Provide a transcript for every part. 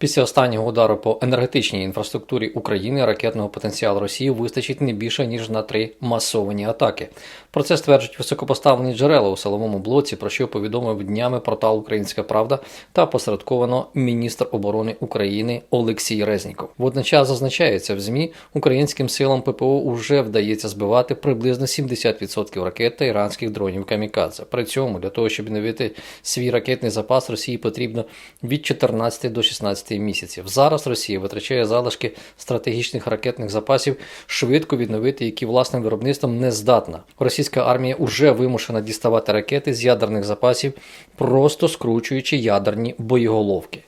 Після останнього удару по енергетичній інфраструктурі України ракетного потенціалу Росії вистачить не більше ніж на три масовані атаки. Про це стверджують високопоставлені джерела у силовому блоці, про що повідомив днями портал Українська Правда та посередковано міністр оборони України Олексій Резніков. Водночас зазначається в змі українським силам ППО вже вдається збивати приблизно 70% ракет та іранських дронів камікадзе. При цьому для того, щоб відновити свій ракетний запас Росії потрібно від 14 до 16 місяців. Зараз Росія витрачає залишки стратегічних ракетних запасів, швидко відновити, які власним виробництвом не здатна. Російська армія вже вимушена діставати ракети з ядерних запасів, просто скручуючи ядерні боєголовки.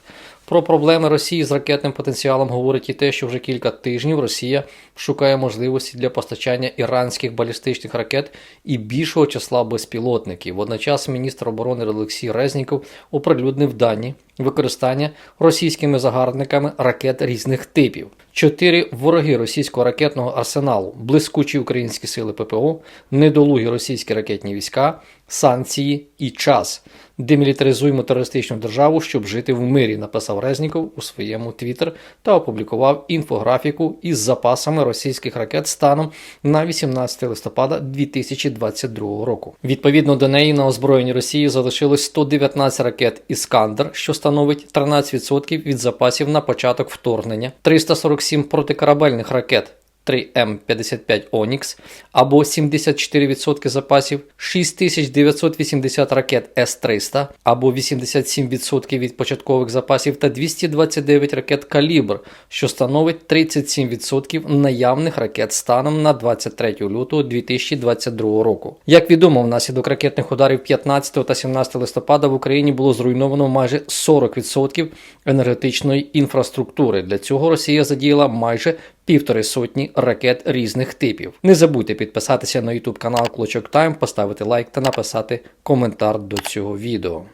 Про проблеми Росії з ракетним потенціалом говорить і те, що вже кілька тижнів Росія шукає можливості для постачання іранських балістичних ракет і більшого числа безпілотників. Водночас міністр оборони Олексій Резніков оприлюднив дані використання російськими загарбниками ракет різних типів. Чотири вороги російського ракетного арсеналу, блискучі українські сили ППО, недолугі російські ракетні війська, санкції і час. Демілітаризуємо терористичну державу, щоб жити в мирі, написав Резніков у своєму твіттер та опублікував інфографіку із запасами російських ракет станом на 18 листопада 2022 року. Відповідно до неї на озброєнні Росії залишилось 119 ракет Іскандер, що становить 13% від запасів на початок вторгнення, 347 протикорабельних ракет. 3М55 Онікс або 74% запасів, 6980 ракет С-300 або 87% від початкових запасів та 229 ракет Калібр, що становить 37% наявних ракет станом на 23 лютого 2022 року. Як відомо, внаслідок ракетних ударів 15 та 17 листопада в Україні було зруйновано майже 40% енергетичної інфраструктури. Для цього Росія задіяла майже півтори сотні ракет різних типів. Не забудьте підписатися на YouTube канал Клочок Тайм, поставити лайк та написати коментар до цього відео.